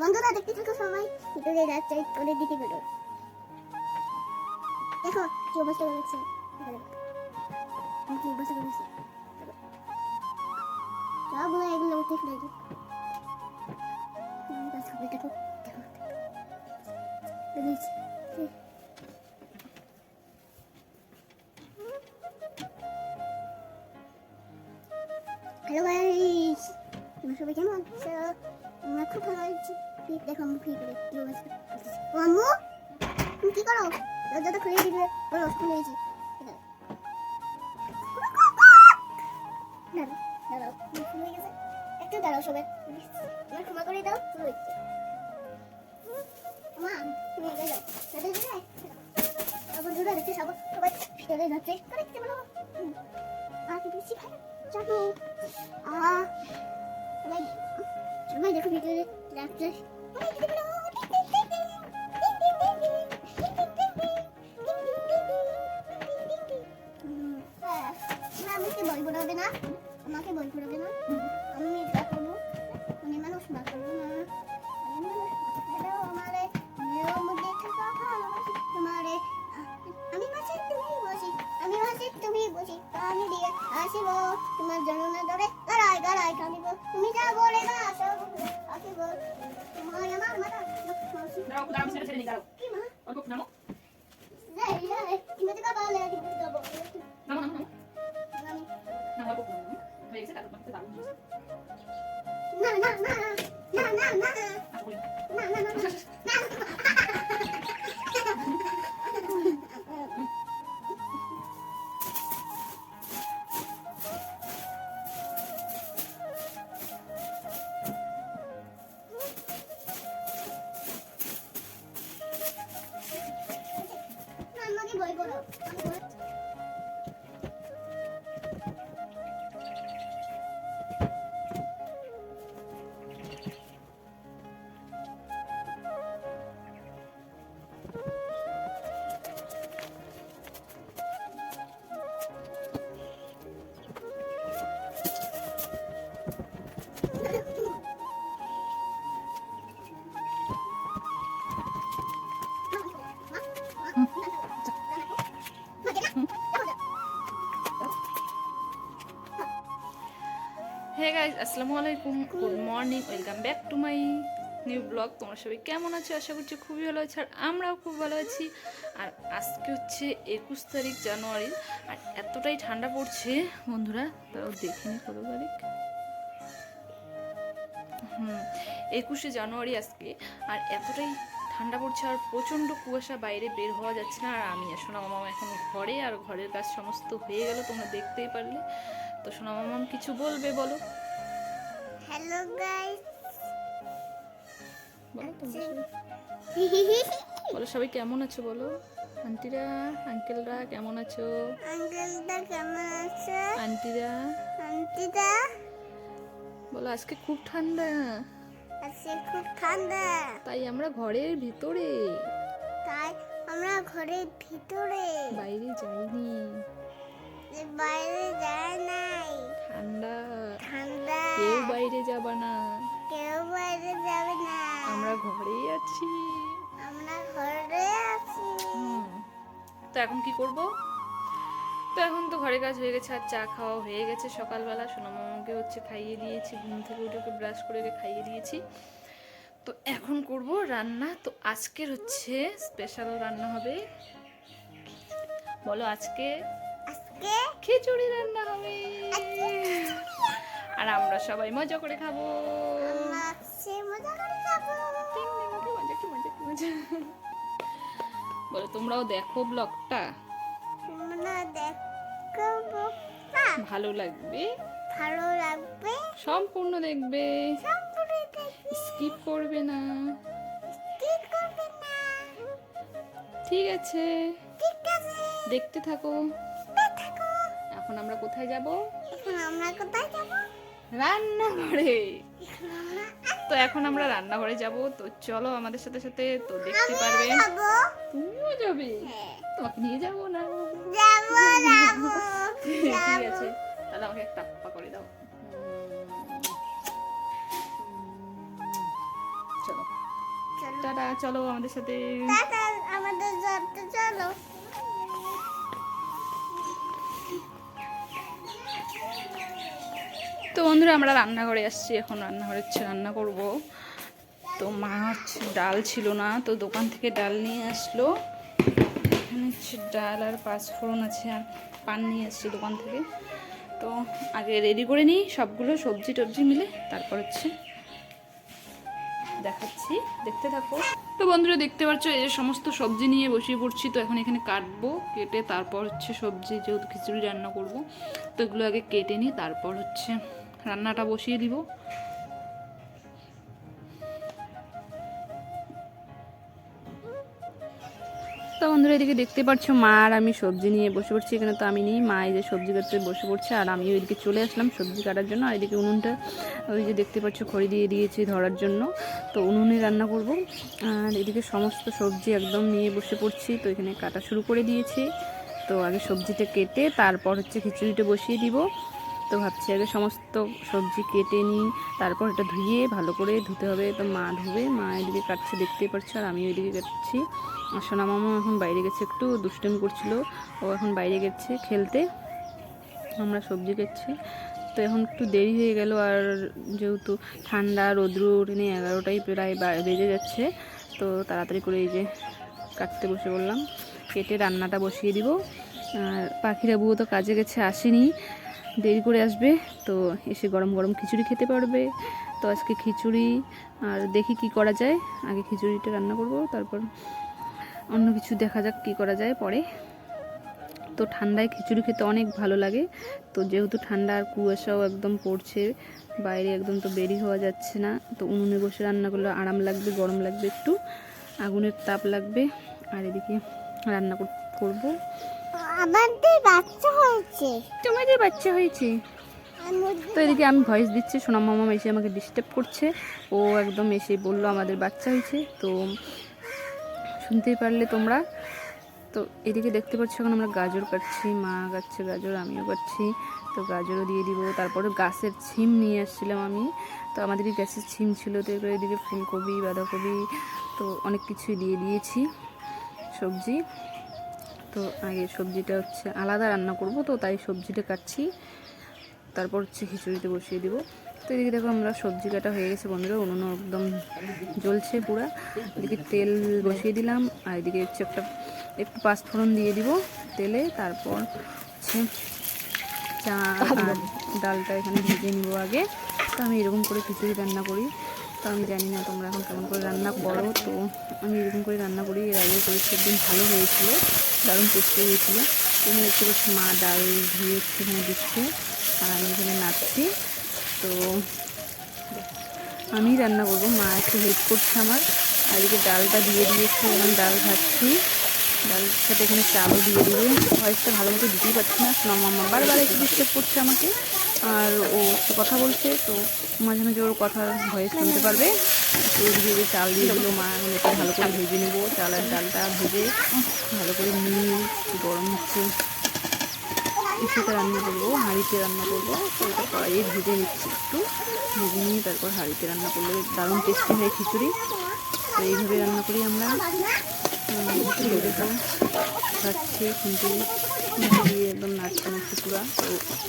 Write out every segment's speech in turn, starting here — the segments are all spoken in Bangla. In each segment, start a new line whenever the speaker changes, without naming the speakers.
বন্ধুরা দেখতে থাকো সবাই ভিডিওতে সাবস্ক্রাইব করে দিতে পারো দেখো কি অবস্থা করেছে কি অবস্থা করেছে সবগুলো এগুলো লাগে দেখো একটু দাঁড়াও সবাই। আমার ক্ষমা করে দাও হচ্ছে মা, তুমি এগিয়ে যাও। দাদা যাও বন্ধুরা, দেখতে সবাই সবাই ভিতরে যাচ্ছে। করে দিতে সবাই দেখো ভিতরে লাগছে। আমাকে বই পড়াবে না। আমাকে বই পড়াবে না। Thank you.
হে গাইজ আসসালামু আলাইকুম। Good morning welcome back to my new blog তোমরা সবাই কেমন আছো? আশা করছি খুবই ভালো আছো আর আমরাও খুব ভালো আছি। আর আজকে হচ্ছে একুশ তারিখ জানুয়ারি আর এতটাই ঠান্ডা পড়ছে, বন্ধুরা। তাও দেখিনি কত তারিখ। হুম, একুশে জানুয়ারি আজকে। আর এতটাই ঠান্ডা পড়ছে আর প্রচণ্ড কুয়াশা বাইরে বের হওয়া যাচ্ছে না। আর আমি আর সোনা মামা এখন ঘরে আর ঘরের কাজ সমস্ত হয়ে গেল তোমরা দেখতেই পারলে। তো সোনা মামাম কিছু বলবে বলো?
হ্যালো গাইস
বলো সবাই। বলো। সবাই কেমন আছো বলো? আন্টিরা আঙ্কেলরা কেমন আছো?
আঙ্কেলটা কেমন আছে?
আন্টিরা?
আন্টিটা
বলো আজকে খুব ঠান্ডা।
আজকে খুব ঠান্ডা।
তাই আমরা ঘরের ভিতরে।
তাই আমরা ঘরের ভিতরে।
বাইরে যাইনি।
বাইরে যায় নাই।
ঠান্ডা।
ঠান্ডা।
কেউ বাইরে যাবা না।
কেউ বাইরে যাবে না।
আমরা ঘরেই আছি।
আমরা ঘরে আছি।
তো এখন কি করব? তো এখন তো ঘরে কাজ হয়ে গেছে আর চা খাওয়া হয়ে গেছে সকালবেলা। সোনা মামাকে হচ্ছে খাইয়ে দিয়েছি ঘুম থেকে উঠে ওকে ব্রাশ করে খাইয়ে দিয়েছি। তো এখন করব রান্না। তো আজকের হচ্ছে স্পেশাল রান্না হবে। বলো আজকে
আজকে
খিচুড়ি রান্না হবে। আর আমরা সবাই মজা করে খাব। বলো তোমরাও দেখো ব্লগটা।
তোমরা দেখো
ভালো লাগবে?
ভালো লাগবে।
সম্পূর্ণ দেখবে।
সম্পূর্ণ দেখবে।
স্কিপ করবে না।
কি করবে না।
ঠিক আছে।
ঠিক আছে।
দেখতে থাকো।
থাকো।
এখন আমরা কোথায় যাব?
এখন আমরা কোথায় যাব?
রান্নাঘরে।
তো এখন আমরা রান্নাঘরে যাব। তো চলো আমাদের সাথে সাথে। তো দেখতে পারবে। তুমিও যাবে।
হ্যাঁ।
তোমাকে নিয়ে যাব না। ঠিক আছে তাহলে আমাকে একটা টাপ্পা করে দাও। চলো। টাটা চলো আমাদের সাথে।
আমাদের চলো।
তো বন্ধুরা আমরা রান্নাঘরে আসছি। এখন রান্নাঘরে রান্না করব। তো মাছ ডাল ছিল না তো দোকান থেকে ডাল নিয়ে আসলো। এখানে ডাল আর পাঁচফোড়ন আছে আর পান নিয়ে আসছে দোকান থেকে। তো আগে রেডি করে নিই সবগুলো সবজি টবজি মিলে, তারপর হচ্ছে দেখাচ্ছি। দেখতে থাকো। তো বন্ধুরা দেখতে পাচ্ছ, এই যে সমস্ত সবজি নিয়ে বসিয়ে পড়ছি, তো এখন এখানে কাটবো, কেটে তারপর হচ্ছে সবজি যেহেতু খিচুড়ি রান্না করব, তো এগুলো আগে কেটে নিই, তারপর হচ্ছে রান্নাটা বসিয়ে দিব। বন্ধুরা এদিকে দেখতে পাচ্ছ মা আর আমি সবজি নিয়ে বসে পড়ছি। এখানে তো আমি নিই, মা এই যে সবজি কাটতে বসে পড়ছে, আর আমি ওইদিকে চলে আসলাম সবজি কাটার জন্য। আর এদিকে উনুনটা, ওই যে দেখতে পাচ্ছ, খড়ি দিয়ে দিয়েছি ধরার জন্য। তো উনুনে রান্না করব। আর এদিকে সমস্ত সবজি একদম নিয়ে বসে পড়ছি। তো এখানে কাটা শুরু করে দিয়েছি। তো আগে সবজিটা কেটে তারপর হচ্ছে খিচুড়িটা বসিয়ে দিব। তো ভাবছি, আগে সমস্ত সবজি কেটে নিই, তারপর এটা ধুয়ে ভালো করে ধুতে হবে। তো মা ধুবে, মা এদিকে কাটছে, দেখতেই পাচ্ছ আর আমি ওইদিকে কাটছি। আর সোনা মামা এখন বাইরে গেছে, একটু দুষ্টুমি করছিল। ও এখন বাইরে গেছে খেলতে, আমরা সবজি কাটছি। তো এখন একটু দেরি হয়ে গেল, আর যেহেতু ঠান্ডা, রৌদ্র উঠেনি, এগারোটাই প্রায় বেজে যাচ্ছে, তো তাড়াতাড়ি করে এই যে কাটতে বসে বললাম কেটে রান্নাটা বসিয়ে দিব। আর পাখিরা বুয়ো তো কাজে গেছে, আসেনি। দেরি করে আসবে, তো এসে গরম গরম খিচুড়ি খেতে পারবে। তো আজকে খিচুড়ি, আর দেখি কি করা যায়। আগে খিচুড়িটা রান্না করব, তারপর অন্য কিছু দেখা যাক কি করা যায় পরে। তো ঠান্ডায় খিচুড়ি খেতে অনেক ভালো লাগে। তো যেহেতু ঠান্ডা আর কুয়াশাও একদম পড়ছে, বাইরে একদম তো বেরি হওয়া যাচ্ছে না, তো উনুনে বসে রান্না করলে আরাম লাগবে, গরম লাগবে একটু, আগুনের তাপ লাগবে। আর এদিকে রান্না কর- করব।
আমাদের বাচ্চা হয়েছে।
তোমাদের বাচ্চা হয়েছে? তো এদিকে আমি ভয়েস দিচ্ছি সোনাম মামা এসে আমাকে ডিস্টার্ব করছে। ও একদম এসে বলল আমাদের বাচ্চা হয়েছে তো শুনতেই পারলে তোমরা। তো এদিকে দেখতে পাচ্ছ এখন আমরা গাজর কাটছি মা কাটছে গাজর আমিও কাটছি। তো গাজরও দিয়ে দিব তারপরে গাছের ছিম নিয়ে আসছিলাম আমি। তো আমাদের গাছের ছিম ছিল তো এরপরে এদিকে ফুলকপি বাঁধাকপি তো অনেক কিছুই দিয়ে দিয়েছি সবজি। তো আগে সবজিটা হচ্ছে আলাদা রান্না করব, তো তাই সবজিটা কাটছি। তারপর হচ্ছে খিচুড়িতে বসিয়ে দিব। তো এদিকে দেখো আমরা সবজি কাটা হয়ে গেছে বন্ধুরা উনুন একদম জ্বলছে পুরা। এদিকে তেল বসিয়ে দিলাম, আর এদিকে হচ্ছে একটা, একটু পাঁচফোড়ন দিয়ে দিব তেলে। তারপর হচ্ছে চা আর ডালটা এখানে ভেজে নিব আগে। তো আমি এরকম করে খিচুড়ি রান্না করি। তো আমি জানি না তোমরা এখন কেমন করে রান্না করো, তো আমি এরকম করে রান্না করি। এর আগে করেছি, একদিন ভালো হয়েছিল। দারুণ টেস্টি হয়েছিল এখানে দেখতে পাচ্ছি মা ডাল ধুয়ে এখানে দিচ্ছে, আর আমি এখানে নাচছি। তো আমি রান্না করব, মা একটু হেল্প করছে আমার। আর এদিকে ডালটা দিয়ে দিয়েছি এখন ডাল ভাজছি। ডালের সাথে এখানে চালও দিয়ে দিবে। ভয়েসটা ভালো মতো দিতেই পারছি না। সোনা মামা বারবার একটু ডিস্টার্ব করছে আমাকে। আর ও একটু কথা বলছে, তো মাঝে মাঝে ওর কথার ভয়েস শুনতে পারবে। তো ওইদিকে যে চাল দিয়ে দিল, মা একটু ভালো করে ভেজে নেব। চাল আর ডালটা ভেজে ভালো করে নিয়ে গরম হচ্ছে। ইসেতে রান্না করব, হাঁড়িতে রান্না করব। তো এটা কড়াইয়ে ভেজে নিচ্ছি একটু। ভেজে নিয়ে তারপর হাঁড়িতে রান্না করলে দারুণ টেস্টি হয় খিচুড়ি। তো এইভাবে রান্না করি আমরা। খাচ্ছি কিন্তু একদম নাচতে নাচতে পুরা তো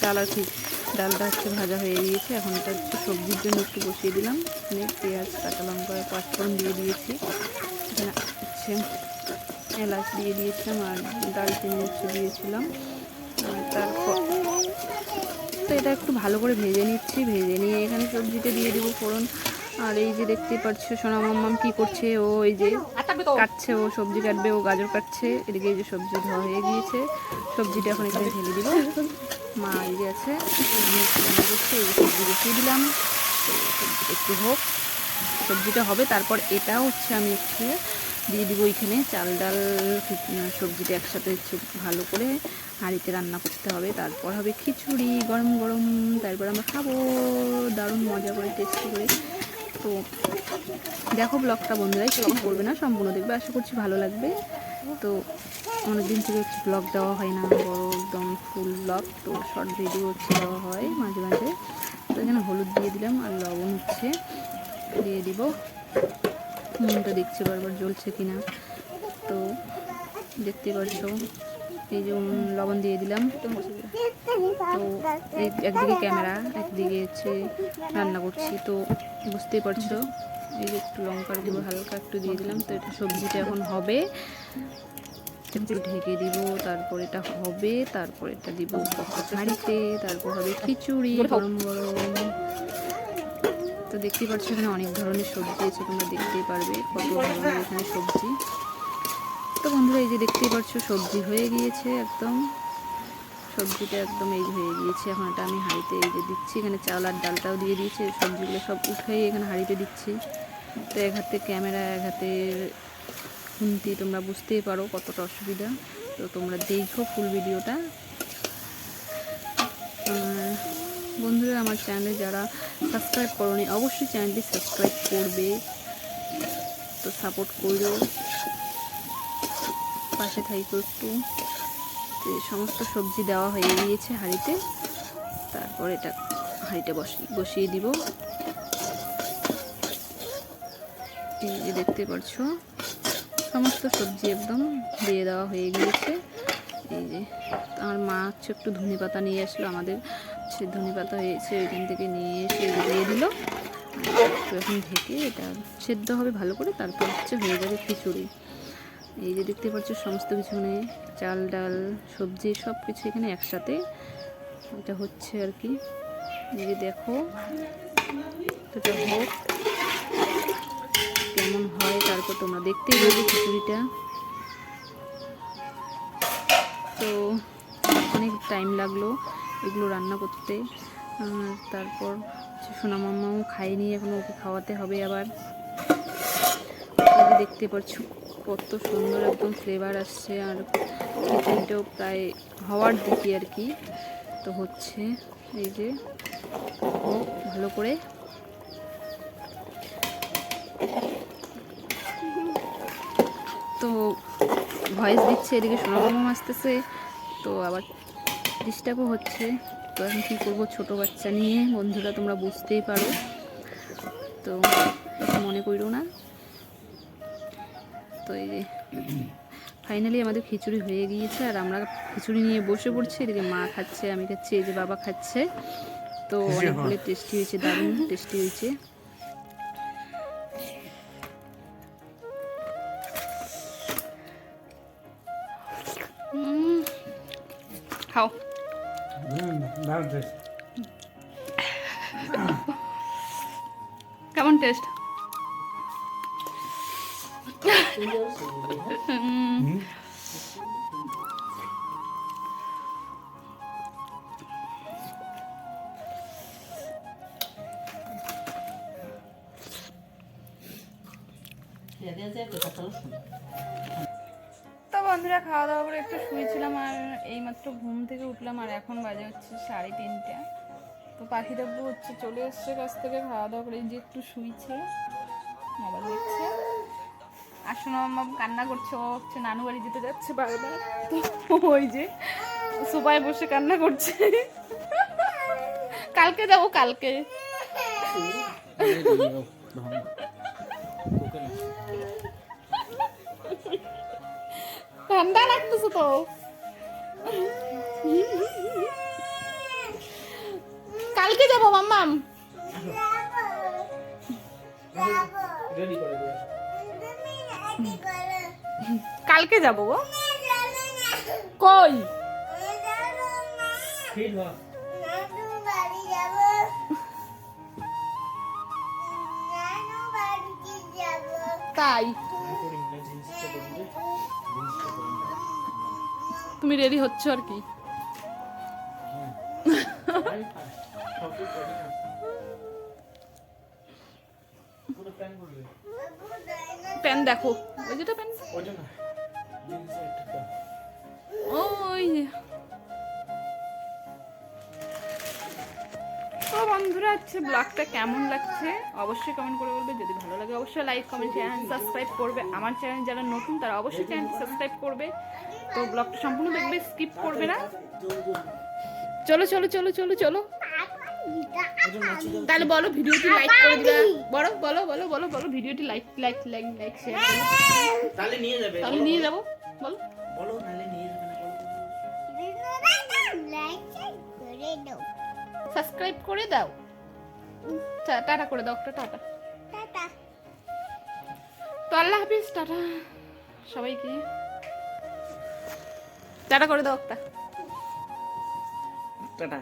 চাল আর কি ডালটা হচ্ছে ভাজা হয়ে গিয়েছে এখন এটা হচ্ছে সবজির জন্য একটু বসিয়ে দিলাম এখানে পেঁয়াজ কাঁচা লঙ্কা পাঁচফোড়ন দিয়ে দিয়েছি এখানে হচ্ছে এলাচ দিয়ে দিয়েছিলাম আর ডালচিনি একটু দিয়েছিলাম আর তারপর তো এটা একটু ভালো করে ভেজে নিচ্ছি, ভেজে নিয়ে এখানে সবজিটা দিয়ে দেবো ফোড়ন। আর এই যে দেখতে পাচ্ছ সোনা মাম্মাম কি করছে? ও এই যে কাটছে, ও সবজি কাটবে, ও গাজর কাটছে, এদিকে এই যে সবজি ধোয়া হয়ে গিয়েছে। সবজিটা এখন এখানে ঢেলে দিব। মা এই যে আছে সবজি বসিয়ে দিলাম। একটু হোক, সবজিটা হবে, তারপর এটা হচ্ছে আমি হচ্ছে দিয়ে দিব এখানে চাল ডাল সবজিটা একসাথে হচ্ছে ভালো করে হাঁড়িতে রান্না করতে হবে। তারপর হবে খিচুড়ি, গরম গরম, তারপর আমরা খাব, দারুণ মজা করে টেস্টি করে। তো দেখো ব্লগটা বন্ধুরাই সেরকম করবে না, সম্পূর্ণ দেখবে, আশা করছি ভালো লাগবে। তো অনেকদিন থেকে হচ্ছে ব্লগ দেওয়া হয় না বড় একদম ফুল ব্লগ তো শর্ট ভিডিও হচ্ছে দেওয়া হয় মাঝে মাঝে। তো এখানে হলুদ দিয়ে দিলাম আর লবণ হচ্ছে, দিয়ে দিব। মনটা দেখছি বারবার জ্বলছে কিনা। তো দেখতে পারছ এই যে লবণ দিয়ে দিলাম। তো একদিকে ক্যামেরা একদিকে হচ্ছে রান্না করছি। তো বুঝতেই পারছ এই যে একটু লঙ্কার দিব হালকা একটু দিয়ে দিলাম। তো এটা সবজিটা এখন হবে। একটু ঢেকে দিব তারপর এটা হবে তারপর এটা দিব হাঁড়িতে তারপর হবে খিচুড়ি গরম গরম। তো দেখতেই পাচ্ছ এখানে অনেক ধরনের সবজি আছে তোমরা দেখতেই পারবে কত ধরনের এখানে সবজি দেখতেই পাচ্ছ সবজি হয়ে গিয়েছে একদম। সবজিটা একদম এই হয়ে গিয়েছে। এখন এটা আমি হাঁড়িতে এই যে দিচ্ছি। এখানে চাল আর ডালটাও দিয়ে দিয়েছে। সবজিগুলো সব উঠাই এখানে হাঁড়িতে দিচ্ছি। তো এক হাতে ক্যামেরা, এক হাতে খুন্তি, তোমরা বুঝতেই পারো কতটা অসুবিধা। তো তোমরা দেখো ফুল ভিডিওটা। বন্ধুরা, আমার চ্যানেলে যারা সাবস্ক্রাইব করনি, অবশ্যই চ্যানেলটি সাবস্ক্রাইব করবে। তো সাপোর্ট করো। পাশে থাইকো একটু। সমস্ত সবজি দেওয়া হয়ে গিয়েছে হাঁড়িতে, তারপর এটা হাঁড়িতে বসিয়ে বসিয়ে দিব। যে দেখতে পাচ্ছো সমস্ত সবজি একদম দিয়ে দেওয়া হয়ে গিয়েছে। এই যে আমার মা হচ্ছে একটু ধনে পাতা নিয়ে আসলো, আমাদের সে ধনে পাতা হয়েছে, ওইখান থেকে নিয়ে এসে দিয়ে দিল। এখন ঢেকে এটা সেদ্ধ হবে ভালো করে, তারপর হচ্ছে হয়ে যাবে খিচুড়ি। এই যে দেখতে পাচ্ছ, সমস্ত কিছু মানে চাল, ডাল, সবজি সব কিছু এখানে একসাথে। এটা হচ্ছে আর কি। এই যে দেখো এটা হোক কেমন হয়, তারপর তোমরা দেখতেই পাবে খিচুড়িটা। তো অনেক টাইম লাগল এগুলো রান্না করতে। তারপর সোনা মামাও খাইনি এখন ওকে খাওয়াতে হবে আবার। দেখতে পাচ্ছ কত সুন্দর একদম ফ্লেভার আসছে আর খিচুড়িটাও প্রায় হওয়ার দিকে আর কি। তো হচ্ছে এই যে, ভালো করে তো ভয়েস দিচ্ছে, এদিকে সোনামাম আসতেছে। তো আবার ডিস্টার্বও হচ্ছে, তো এখন কী করব ছোটো বাচ্চা নিয়ে? বন্ধুরা, তোমরা বুঝতেই পারো। তো মনে করো না। তো এই যে ফাইনালি আমাদের খিচুড়ি হয়ে গিয়েছে আর আমরা খিচুড়ি নিয়ে বসে পড়ছি। এদিকে মা খাচ্ছে আমি খাচ্ছি এই যে বাবা খাচ্ছে। তো অনেকগুলো টেস্টি হয়েছে দারুণ টেস্টি হয়েছে। খাও। কেমন টেস্ট তো বন্ধুরা, খাওয়া দাওয়া করে একটু শুয়েছিলাম আর এইমাত্র ঘুম থেকে উঠলাম আর এখন বাজে হচ্ছে সাড়ে তিনটে। তো পাখি ডাব্বু হচ্ছে চলে এসছে কাছ থেকে, খাওয়া দাওয়া করে যে একটু শুইছে, মোবাইল দেখছে। আর শোনো মাম কান্না করছে, ও হচ্ছে নানু বাড়ি যেতে যাচ্ছে বারবার। ওই যে সোফায় বসে কান্না করছে। কালকে যাব, কালকে। ঠান্ডা লাগতেছে তো। কালকে যাব, মাম্মাম।
রেডি করে
কালকে যাব গো। কই? তাই? তুমি রেডি হচ্ছ আর কি? প্যান দেখো। ওই যেটা প্যান।
ওই
ও
বন্ধুরা হচ্ছে ব্লগটা কেমন লাগছে? অবশ্যই কমেন্ট করে বলবে। যদি ভালো লাগে, অবশ্যই লাইক কমেন্ট চ্যানেল সাবস্ক্রাইব করবে। আমার চ্যানেল যারা নতুন, তারা অবশ্যই চ্যানেল সাবস্ক্রাইব করবে। তো ব্লগটা সম্পূর্ণ দেখবে স্কিপ করবে না। চলো চলো চলো চলো চলো। তাহলে বলো ভিডিওটি লাইক করে দিবে। বলো বলো বলো বলো বলো ভিডিওটি like like like like share করো
তাহলে নিয়ে যাবে।
তাহলে নিয়ে যাব। বলো।
বলো নাহলে নিয়ে যাবে না বলো।
করে দাও
সাবস্ক্রাইব করে দাও। টা- টাটা করে দাও একটা টাটা।
টাটা।
তো আল্লাহ হাফিজ টাটা সবাইকে। টাটা করে দাও একটা।
টাটা।